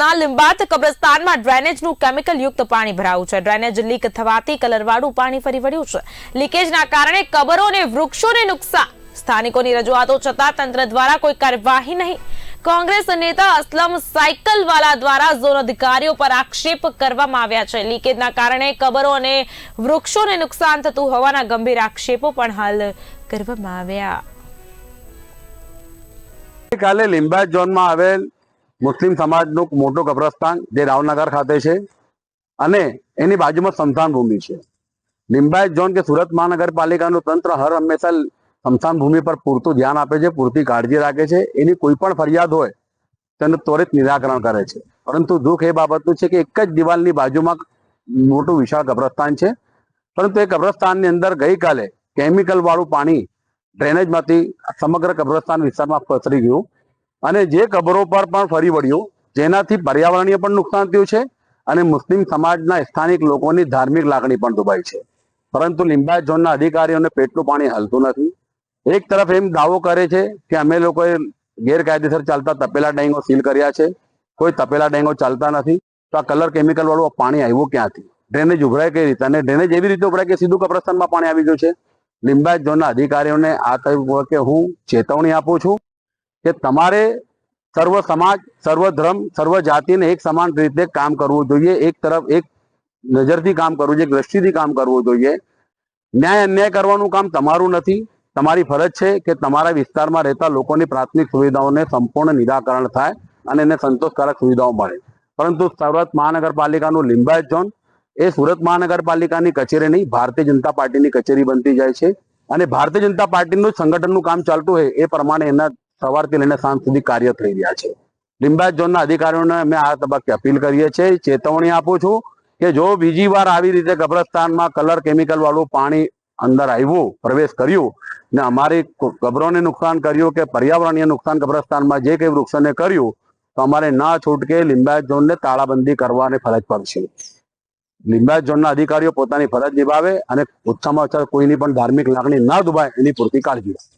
ના લિંબાત કબ્રસ્તાનમાં ડ્રેનેજનું કેમિકલ યુક્ત પાણી ભરાયું છે. ડ્રેનેજ લીક થવાથી કલરવાળું પાણી ફરી વળ્યું છે. લીકેજના કારણે કબરો અને વૃક્ષોને નુકસાન. સ્થાનિકોની રજૂઆતો છતાં તંત્ર દ્વારા કોઈ કાર્યવાહી નહીં. કોંગ્રેસ નેતા અસલમ સાયકલવાલા દ્વારા ઝોન અધિકારીઓ પર આક્ષેપ કરવામાં આવ્યા છે. લીકેજના કારણે કબરો અને વૃક્ષોને નુકસાન થતું હોવાના ગંભીર આક્ષેપો પણ હાલ કરવામાં આવ્યા. કાલે લીંબાયત ઝોનમાં આવેલ મુસ્લિમ સમાજનું મોટું કબ્રસ્તાન જે રાવનગર ખાતે છે અને એની બાજુમાં સ્મશાન ભૂમિ છે. લિંબાયત ઝોન કે સુરત મહાનગરપાલિકાનું તંત્ર હર હંમેશા સ્મશાન ભૂમિ પર પૂરતું ધ્યાન આપે છે, પૂરતી કાળજી રાખે છે. એની કોઈ પણ ફરિયાદ હોય તેનું ત્વરિત નિરાકરણ કરે છે. પરંતુ દુઃખ એ બાબતનું છે કે એક જ દિવાલની બાજુમાં મોટું વિશાળ કબ્રસ્તાન છે. પરંતુ એ કબ્રસ્તાનની અંદર ગઈકાલે કેમિકલ વાળું પાણી ડ્રેનેજમાંથી સમગ્ર કબ્રસ્તાન વિસ્તારમાં પસરી ગયું. અને જે કબરો પર પણ ફરી વળ્યું, જેનાથી પર્યાવરણીય પણ નુકસાન થયું છે અને મુસ્લિમ સમાજના સ્થાનિક લોકોની ધાર્મિક લાગણી પણ દુભાઈ છે. પરંતુ લિંબાયત ઝોનના અધિકારીઓને પેટનું પાણી હલતું નથી. એક તરફ એમ દાવો કરે છે કે અમે લોકોએ ગેરકાયદેસર ચાલતા તપેલા ડેંગો સીલ કર્યા છે. કોઈ તપેલા ડેંગો ચાલતા નથી. તો આ કલર કેમિકલ વાળું પાણી આવ્યું ક્યાંથી? ડ્રેનેજ ઉભરાય કઈ રીતે? અને ડ્રેનેજ એવી રીતે ઉભરાય કે સીધું કબ્રસ્તાનમાં પાણી આવી ગયું છે? લિંબાયત ઝોનના અધિકારીઓને આ તબક્કે હું ચેતવણી આપું છું. કે તમારે સર્વ સમાજ, સર્વ ધર્મ, સર્વ જાતિને એક સમાન રીતે કામ કરવું જોઈએ. એક તરફ એક નજરથી કામ કરવું જોઈએ દ્રષ્ટિથી કામ કરવું જોઈએ. ન્યાય અન્યાય કરવાનું કામ તમારું નથી. તમારી ફરજ છે કે તમારા વિસ્તારમાં રહેતા લોકોની પ્રાથમિક સુવિધાઓને સંપૂર્ણ નિરાકરણ થાય અને એને સંતોષકારક સુવિધાઓ મળે. પરંતુ સુરત મહાનગરપાલિકાનું લિંબાયત ઝોન એ સુરત મહાનગરપાલિકાની કચેરી નહીં, ભારતીય જનતા પાર્ટીની કચેરી બનતી જાય છે. અને ભારતીય જનતા પાર્ટીનું સંગઠનનું કામ ચાલતું હોય એ પ્રમાણે એના સવારથી લઈને સાંજ સુધી કાર્ય થઈ રહ્યા છે. લિંબાયત ઝોનના અધિકારીઓને અમે આ તબક્કે અપીલ કરીએ છીએ, ચેતવણી આપું છું કે જો બીજી વાર આવી રીતે કબ્રસ્તાનમાં કલર કેમિકલ વાળું પાણી અંદર આવ્યું, પ્રવેશ કર્યું ને અમારી કબરોને નુકસાન કર્યું કે પર્યાવરણીય નુકસાન કબ્રસ્તાનમાં જે કંઈ વૃક્ષોને કર્યું, તો અમારે ના છૂટકે લિંબાયત ઝોનને તાળાબંધી કરવાની ફરજ પડશે. લિંબાયત ઝોનના અધિકારીઓ પોતાની ફરજ નિભાવે અને ઓછામાં ઓછા કોઈની પણ ધાર્મિક લાગણી ના દુભાય એની પૂરતી કાળજી રાખે.